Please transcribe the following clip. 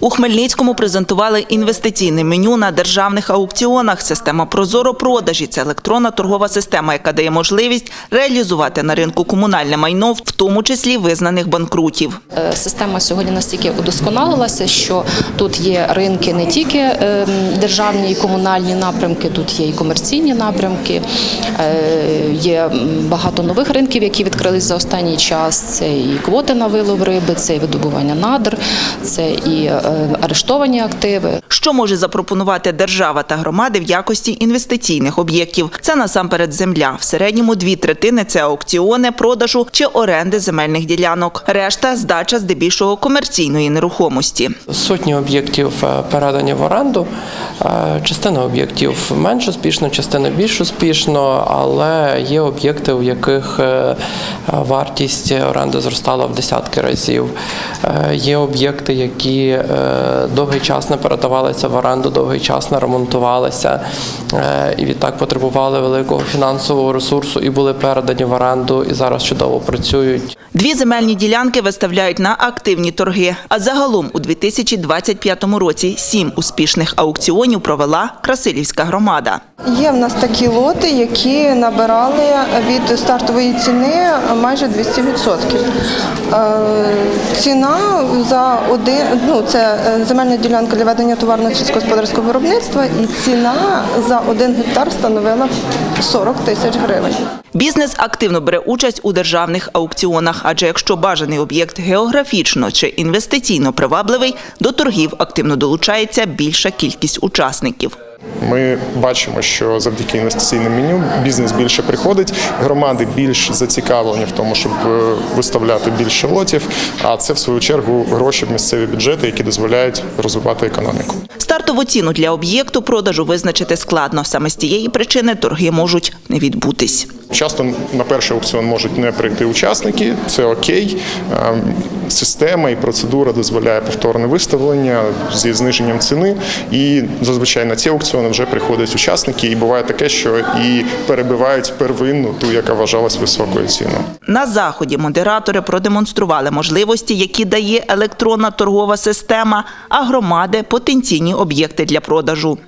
У Хмельницькому презентували інвестиційне меню на державних аукціонах. Система Прозоро продажі це електронна торгова система, яка дає можливість реалізувати на ринку комунальне майно, в тому числі визнаних банкрутів. Е, Система сьогодні настільки удосконалилася, що тут є ринки не тільки е, державні і комунальні напрямки, тут є і комерційні напрямки. Е, Є багато нових ринків, які відкрились за останній час. Це і квоти на вилов риби, це і видобування надр, це і арештовані активи. Що може запропонувати держава та громади в якості інвестиційних об'єктів? Це насамперед земля. В середньому дві третини це аукціони, продажу чи оренди земельних ділянок. Решта здача здебільшого комерційної нерухомості. Сотні об'єктів е, передані в оренду. Е, Частина об'єктів менш успішно, частина більш успішно, але є об'єкти, у яких е, вартість оренди зростала в десятки разів. Е, Є об'єкти, які е, довгий час не передавалися в оренду, довгий час не ремонтувалися е, і відтак потребували великого фінансового ресурсу і були передані в оренду, і зараз чудово працюють. Дві земельні ділянки виставляють на активні торги. А загалом у 2025 році сім успішних аукціонів провела Красилівська громада. Є в нас такі лоти, які набирали від стартової ціни майже 200%. Е, Ціна за один, ну це е, земельна ділянка для ведення товарно сільськогосподарського виробництва, і ціна за один гектар становила 40 тисяч гривень. Бізнес активно бере участь у державних аукціонах, адже якщо бажаний об'єкт географічно чи інвестиційно привабливий, до торгів активно долучається більша кількість учасників. Ми бачимо, що завдяки інвестиційним меню бізнес більше приходить, громади більш зацікавлені в тому, щоб е, виставляти більше лотів. А це в свою чергу гроші в місцеві бюджети, які дозволяють розвивати економіку. Стартову ціну для об'єкту продажу визначити складно. Саме з цієї причини торги можуть не відбутись. Часто на перший аукціон можуть не прийти учасники, це окей. Ем, Система і процедура дозволяє повторне виставлення зі зниженням ціни. І зазвичай на ці аукціони вже приходять учасники, і буває таке, що і перебивають первинну, ту, яка вважалась високою ціною. На заході модератори продемонстрували можливості, які дає електронна торгова система, а громади потенційні об'єкти для продажу.